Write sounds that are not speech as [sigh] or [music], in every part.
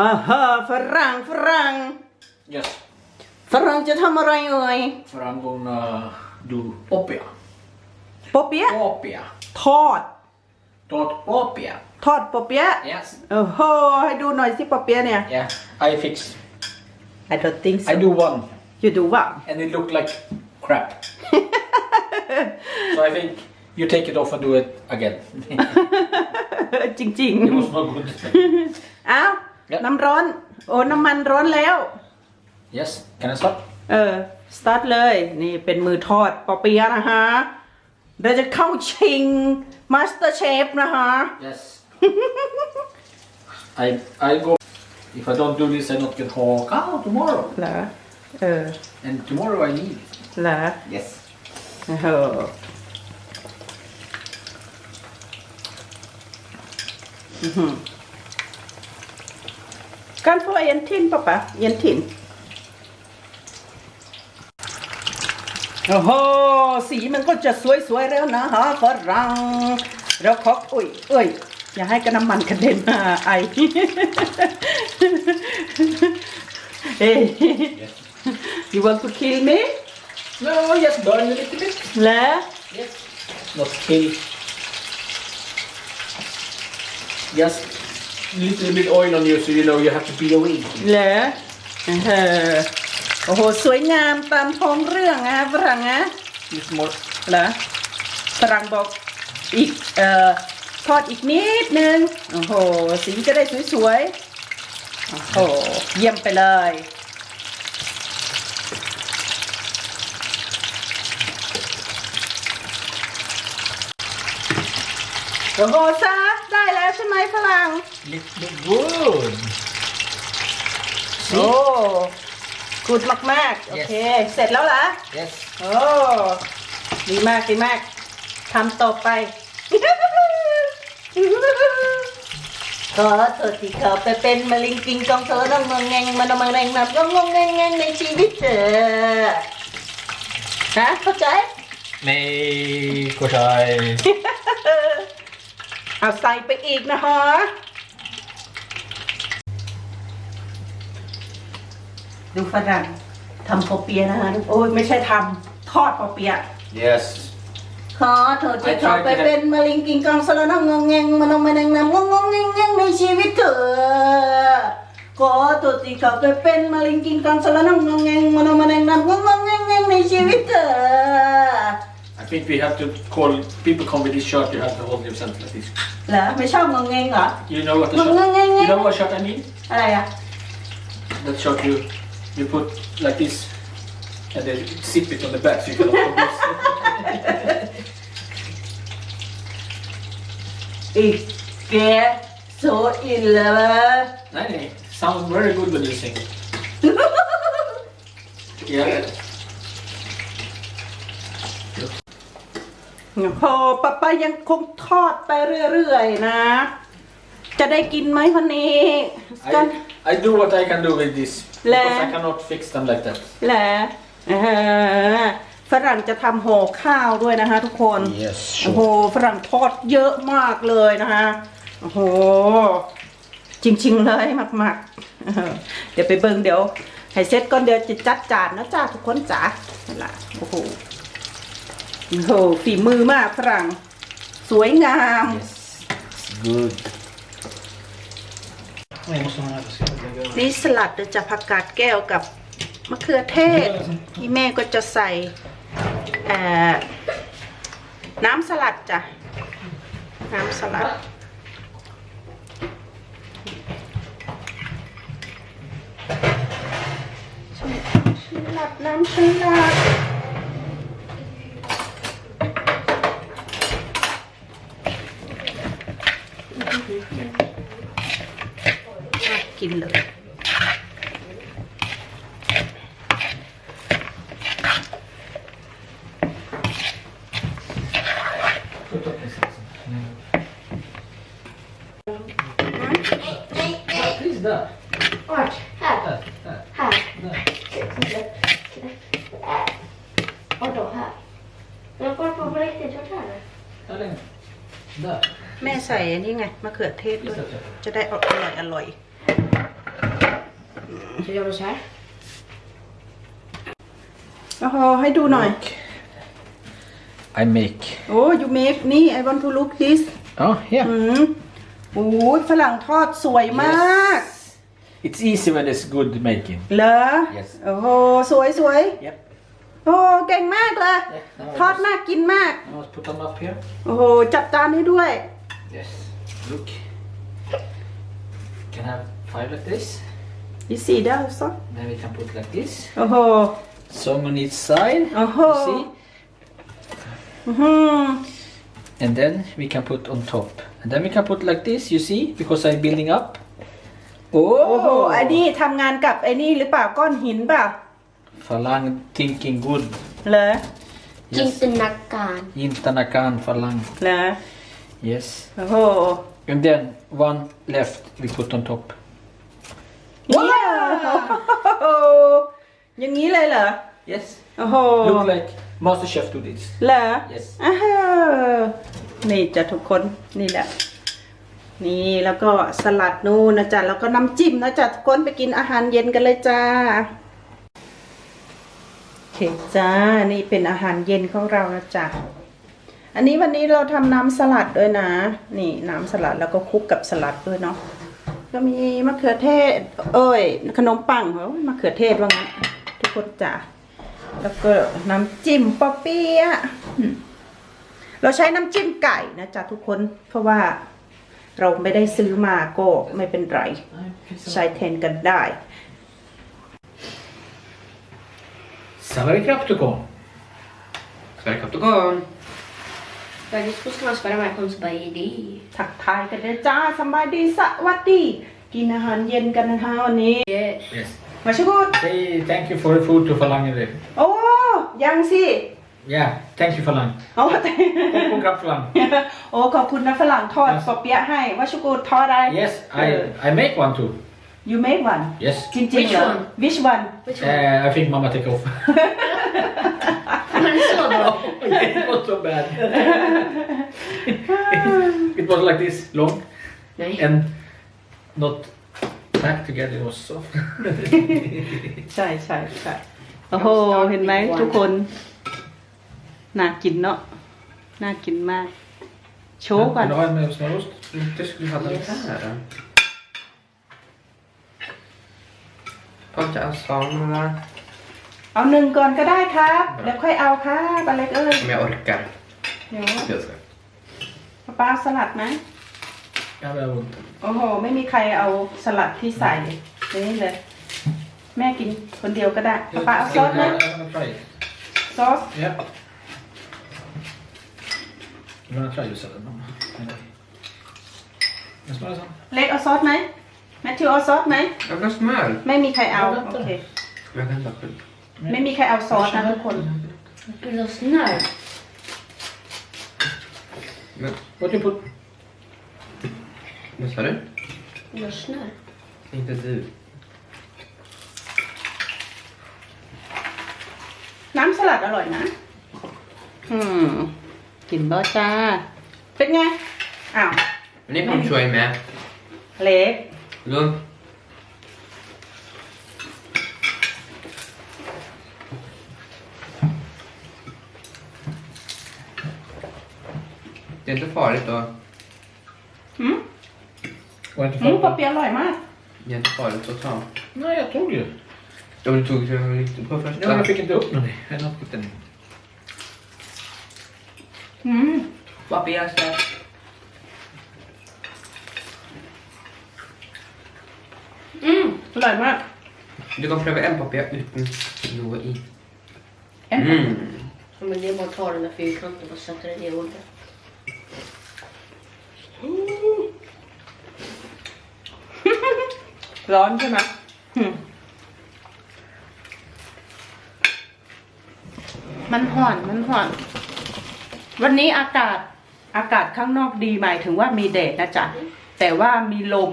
อ่าฮะฝรั่งฝรั่ง Yes. ฝรั่งจะทำอะไรเอ่ย For I'm gonna do opia. ปอเปี๊ยะ Opia. ทอด Dot opia. ทอดปอเปี๊ยะ Yes. โอ้โหให้ดูหน่อยสิปอเปี๊ยะเนี่ย Yeah. I fix. I don't think so I do one, you do ว่า and it looked like crap. [laughs] so I think you take it off and do it again. [laughs] จริง it was not good. [laughs] ๆ อ้าว Yep. น้ำร้อน โอ้ น้ำมันร้อนแล้ว yes. Can I start? เออ สตาร์ทเลย นี่เป็นมือทอดปอเปี๊ยะนะฮะ เราจะเข้าชิงมาสเตอร์เชฟนะฮะ Yes. I I go. If I don't do this, I not get hawk out tomorrow. เหรอเออ And tomorrow I need. เหรอ Yes. โอ้โห อื้อหือ การ få en till pappa en till โอ้โหสีมันก็จะสวยๆแล้วนะฮะฝรั่งแล้วขออุ้ยเอ้ยอย่าให้กระน้ำมันกระเด็นมาไอเฮ้ย you want to kill me No, just burn a little bit. แล้ว Yes. Not kill. Just little bit oil on you so you know you have to be away. เหรอเออโอ้โห สวยงามตามท้องเรื่องนะฝรั่งนะ It's more. เหรอฝรั่งบอกอีกเอ่อทอดอีกนิดนึง โอ้โห สีจะได้สวยๆ โอ้โห เยี่ยมไปเลย โอ้โหซา ได้แล้วใช่ไหมฝรั่ง Little good. โอ้กูดมากๆ โอเค เสร็จแล้วเหรอ Yes. โอ้ ดีมาก ดีมาก ทำต่อไป ขอโทษที่เขาไปเป็นมะลิงกิงกองเธอน้องมองแงงมันมองแรงนับก็งงแงงแงงในชีวิตเธอ ฮะ เข้าใจ Nej, korsaj. เอาใส่ไปอีกนะฮะดูฝรั่งทำปอเปียะนะฮะโอ้ยไม่ใช่ทำทอดปอเปียะ Yes. ขอโทษที่เขาไปเป็นมะเร็งกินกองสารน้องงงแงงมันองมาแดงน้ำงงงแงงแงงในชีวิตเธอขอโทษที่เขาไปเป็นมะเร็งกินกองสารน้องงงแงงมันอง think we have to call people come with this shirt. You have to hold yourself like this. เหรอไม่ชอบงงแงงเหรอ You know what the Ngong, shirt? ngong, ngong, You know ngong. what shirt I mean? อะไรอะ That shirt you you put like this, and then zip it on the back so you cannot come this. อีกแกโซอินเลย Nej, nej. Sounds very good when you sing. [laughs] Yeah. พอป้าป้ายังคงทอดไปเรื่อยๆนะ จะได้กินไหมวันนี้กัน I, I do what I can do with this Lä. because I cannot fix them like that. แหละอ่าฝรั่งจะทำห่อข้าวด้วยนะคะทุกคน Yes, โอ้โหฝรั่งทอดเยอะมากเลยนะคะโอ้โห จริงๆเลยมากๆเออเดี๋ยวไปเบิ่งเดี๋ยวให้เสร็จก่อนเดี๋ยวจะจัดจานนะจ้าทุกคนจ๋านั่นล่ะโอ้โห โอ้โหฝีมือมากฝรั่ง สวยงาม Yes, it's good. Nej, jag måste ha den här. så jag lägger över. นี่สลัดเดี๋ยวจะผักกาดแก้วกับมะเขือเทศที่แม่ก็จะใส่เอ่อน้ำสลัดจ้ะ น้ำสลัดสลัดน้ำสลัดอะกิ นเลย Precis där. Vart? Här? Där, där, Här? där. Och då här? Jag går på riktigt gjort här. Där längre. Där. แม่ใส่อันนี้ไงมะเขือเทศด้วย จะได้อร่อยอร่อย Så gör vi så här. โอ้โหให้ดูหน่อย I make. โอ้ you make นี่ I want to look this Oh, yeah. อืมโอ้ยฝรั่งทอดสวยมาก It's easy when it's good making. เหรอ Yes โอ้โห สวยสวย Yep. โอ้เก่งมากเลย Yeah, ทอดน่ากินมาก Now let's put them up here. โอ้โห จัดจานให้ด้วย Yes. Look. Can have five like this. อีสีได้ซะ Then we can put like this. โอ้โห Some on each side. Oh. You see? อื้อหือ And then we can put on top. And then we can put like this, you see? Because I'm building up. โอ้โห Oh! ไอ้นี่ทำงานกับไอ้นี่หรือเปล่าก้อนหินเปล่า Falang thinking good. เหรอ Yes. Internakan. Intanakan falang. เหรอ Yes. โอ้โห And then one left we put on top. ว้าวอย่างนี้เลยเหรอ Yes. โอ้โห Look like Master Chef do this. เหรอ Yes. อ้าวนี่จ้ะทุกคนนี่แหละ นี่แล้วก็สลัดนู่นนะจ๊ะแล้วก็น้ำจิ้มนะจ๊ะทุกคนไปกินอาหารเย็นกันเลยจ้าโอเคจ้านี่เป็นอาหารเย็นของเรานะจ๊ะ อันนี้วันนี้เราทำน้ำสลัดด้วยนะ นี่น้ำสลัดแล้วก็คลุกกับสลัดด้วยเนาะก็มีมะเขือเทศ เอ้ย ขนมปังเหรอมะเขือเทศว่างั้นทุกคนจ้ะแล้วก็น้ำจิ้มปอเปี๊ยะอืมเราใช้น้ำจิ้มไก่นะจ๊ะทุกคน เพราะว่าเราไม่ได้ซื้อมาก็ไม่เป็นไร ใช้แทนกันได้ Sauerkraut-tukon. Sverigekaptegon. Faktiskt på svenska med hans baby. ทัก ทายกันเลยจ้าสำบายดีสวัสดี กินอาหารเย็นกันนะคะวันนี้ Yes. Yes. มาชิกุด Say thank you for the food to Falang. there. โอ้ยังสิ Yeah, thank you Falang. โอ้แต่ Kom grab Falang. โอ้ขอบคุณนะฝรั่งทอดปอเปี๊ยะให้วัชกุดทอดอะไร Yes, I I make one too. you make one Yes. จริงๆ Which เหรอ one? which one Which one? Uh, I think Mama take off. Men så bra. it was so bad. it was like this long Nej. and not packed together. It was soft. ใช่ใช่ใช่โอ้โห เห็นไหมทุกคน น่ากินเนาะ น่ากินมาก โชว์ก่อน Vill du ha en med smörost? Inte skulle ha den. Här. Pojkar, samerna. เอาหนึ่งก่อนก็ได้ครับ เดี๋ยวค่อยเอาครับอเล็กเอ้ย Om jag orkar. เดี๋ยว Jag ska. ป้าป้าเอาสลัดไหม Ja, men jag ont. โอ้โห ไม่มีใครเอาสลัดที่ใส่นี่เลย แม่กินคนเดียวก็ได้ป้าป้าเอาซอสไหม I'm gonna try it. ซอส Yeah. You wanna try your salad, Mama? Den smakar så. เล็กเอาซอสไหมแมทธิวเอาซอสไหม Jag vill ha smör. ไม่มีใครเอา โอเค Jag kan ta själv. ไม่มีใครเอาซอสนะทุกคน Vill du ha snör? Men, What you put? vad sa du? Vill du ha snör? Inte du. น้ำสลัดอร่อยนะ อืมกินบ่จ้า เป็นไง อ้าว Men ni kommer köra med. เล็ก Lugn. Det är inte farligt då. อืม Var det inte อืม för? ปอเปี๊ยะอร่อยมาก Det är inte farligt att ta. Nej, jag tog ju. Ja, men du tog så riktigt på första. Ja, men jag fick inte upp någon. Jag har inte den. อืม Vad blir jag så här? อืมอร่อยมาก Du kan pröva en papier utan något i. เอ๊ะ Mm. Ja, men det är bara att ta den där fyrkanten och sätta den i oljan. ร้อนใช่ไหมมมันห่อน มันห่อน วันนี้อากาศ อากาศข้างนอกดีหมายถึงว่ามีแดดนะจ๊ะ แต่ว่ามีลม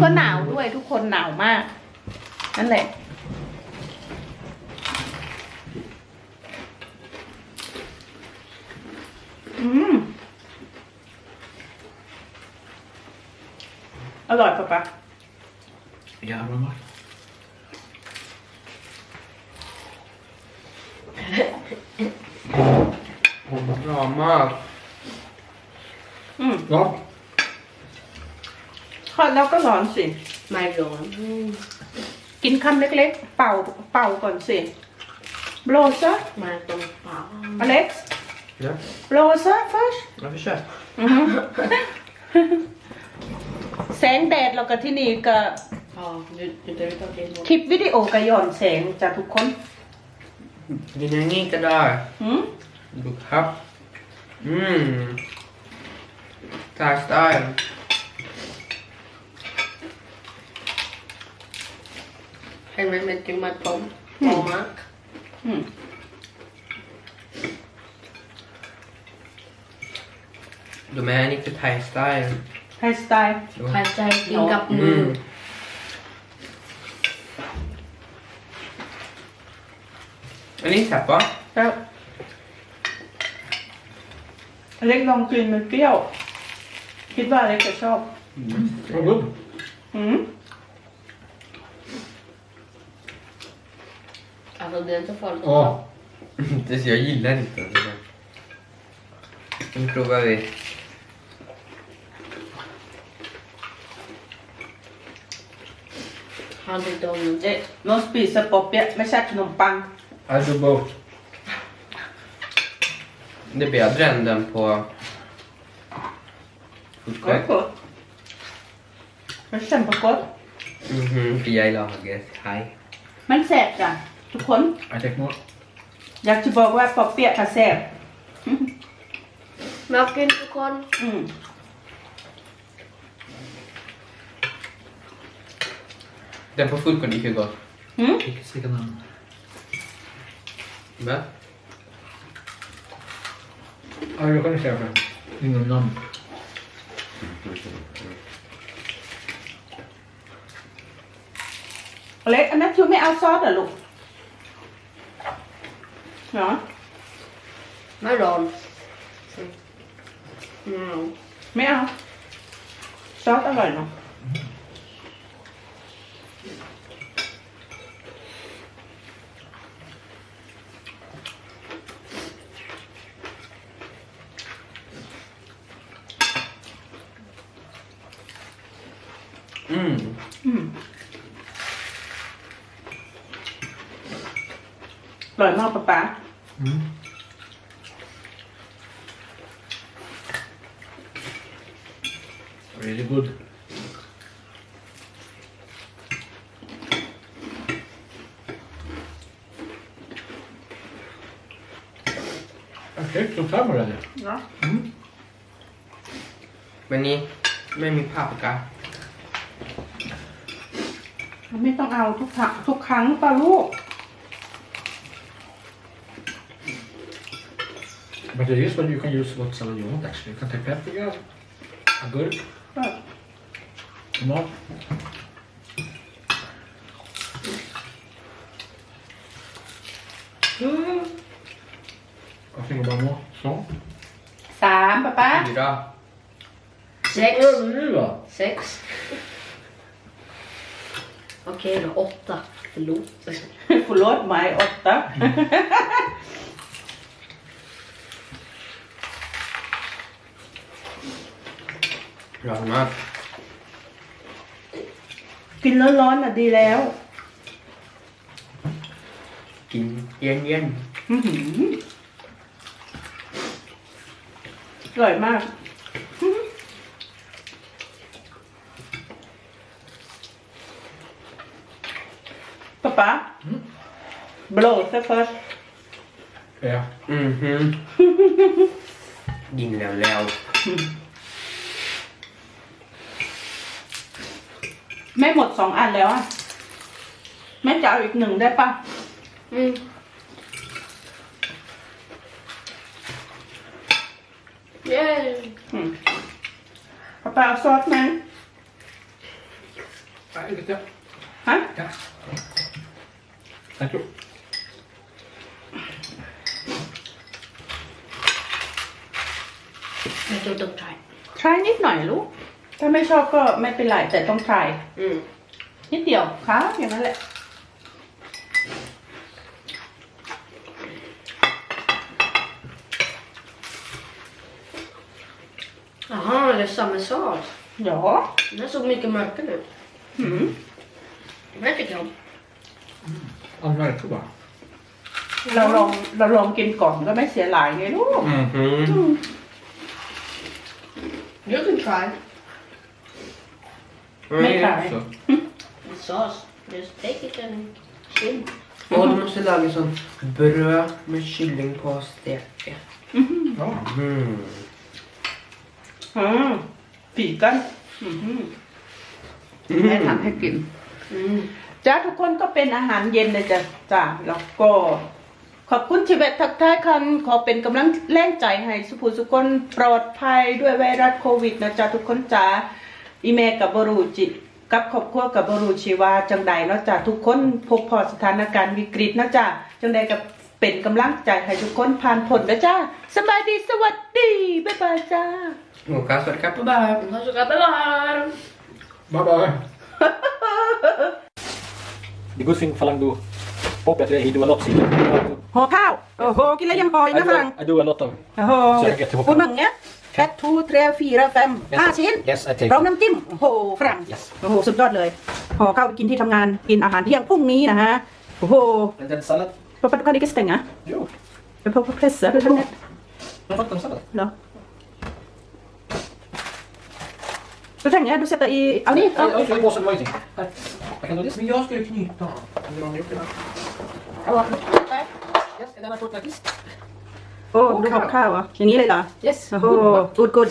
ก็หนาวด้วยทุกคนหนาวมาก นั่นแหละ อืม อร่อยปะปะ Yavrum var. Bra m ากอืมเนอดแล้วก็ร้อนสิ ไม่ร้อนกินคำเล็กๆ เป่าเป่าก่อนสิโรเซะมาตรงเป่าอเล็กซ์โรเซ่ first jag försöker. แสงแดดเราก็ที่นี่ก็ Ja, du, du tar ut av din คลิปวิดีโอก็ย้อนแสงจากทุกคน Den är inte där. หืม Look up. Mm. Thai style. Hej med mig till mig på Mark. อืม De är inte Thai style. ไฮสไตล์ De- Här säger jag upp nu. Mm. Är ni tappa? ครับอเล็กลองกินมันเปรี้ยว คิดว่าอเล็กจะชอบ Vad god. หืม Alltså det är inte farligt. Ja. Det, jag gillar inte det. där. Nu provar vi. Han tyckte om den. เอ๊ะโนสปี สปอเปียะไม่ใช่ขนมปัง I do both. Det är bättre än den på ก็ Foodcourt. กดไม่ใช่ปรากฏ Mhm, för jag lagar thai. มันแสบจ้ะทุกคน I take more. อยากจะบอกว่าปอเปียะก็แสบ Smaken på korn. อืม Den på Foodcourt gick ju gott. หืม Second hand. Va? Ja, jag kan säga det. Ingen namn. อเล็กอันนั้นคือไม่เอาซ อสเหรอลูกเหรอ Melon. Mm. ไม่เอาซอสอร่อยเนาะ Mm. อืมอร่อยมากป๊าป๊า Mm. Really good. Okay, some time already. เนาะ Men ni, med min paprika. ไม่ต้องเอาทุกครั้งทุกครั้งป่ะลูก But there is one you can use what salad you want actually. You can take paprika, agurk, ก็ tomat. I think about more. Så. สามป๊าป๊า Fyra. Sex. Vad nu då? Sex. Okej då, åtta. Förlåt. ฟุรสไม้อดตะ Bra mat. กินร้อนๆน่ะดีแล้ว Kim yen yen. อื้อหืออร่อยมากอื้อหือ ป๊าป๊า Mm. โบลซะ first Ja. Mhm. Din leo leo. แม่หมดสองอันแล้วอะแม่จะเอาอีกหนึ่งได้ปะ Mm. Yay. อืมป๊าป๊าเอาซอสไหม Nej, lite. ฮะ Ja. Thank you. Jag tror de tar. ทรายนิดหน่อยลูก ถ้าไม่ชอบก็ไม่เป็นไรแต่ต้องทราย Mm. นิดเดียวค่ะอย่างนั้นแหละ I Jaha, det är samma sak. Ja. Den såg mycket mörkare ut. Mm. Den här tycker jag om. Han märker bara. เราลองเราลองกินก่อนก็ไม่เสียหลายไงลูก Mhm. You can try. Men Mm, nej. så. The sauce. Just take it and skim. Åh, du måste laga sån bröd med kylling på och steka. Ja. Mm. อืมผีกันอืมแม่ทำให้กิน Mm. จ้าทุกคนก็เป็นอาหารเย็นเลยจ้ะจ้าแล้วก็ขอบคุณที่แวะทักทายคันขอเป็นกำลังแรงใจให้สุภูสุคนปลอดภัยด้วยไวรัสโควิดนะจ๊ะทุกคนจ้าอีเมกับบรูจิกับครอบครัวกับบรูชีวาจังใดเนาะจ้ะทุกคนพบพอสถานการณ์วิกฤตนะจ๊ะจังใดกับเป็นกำลังใจให้ทุกคนผ่านพ้นนะจ้าสบายดีสวัสดีบ๊ายบายจ้า Och kasta det kappa bara. Varsågod, bye bye! Bye bye. The good thing Falang do pop that he do a lot see. ห่อข้าวโอ้โหกินแล้วยังพออีก I นะ do, ฝรั่ง I do a lot of โอ้โหใช่ครับพูดมั่งเนี้ยแคททูเทรฟีราแฟมห้าชิ้น Yes I take พร้อมน้ำจิ้มโอ้โหฝรั่ง Yes โอ้โหสุดยอดเลยห่อข้าวไปกินที่ทำงานกินอาหารเที่ยงพรุ่งนี้นะฮะโอ้โห And then salad. ปะปะกันนี่ก็สเต็งอะ Jo, เป็นพวกเพรสเซอร์ทั้งนั้น jag har fått en sallad. เหรอดูแต่งเนี้ยดูเซตอีเอานี่เอา I, I, I wasn't waiting. Här. I can do this. Men jag skulle knyta. And then on the เอาอะ Yes, and then I put like this. โอ้ดูห่อข้าวอะอย่างนี้เลยเหรอ Yes. โอ้โหกูดกูด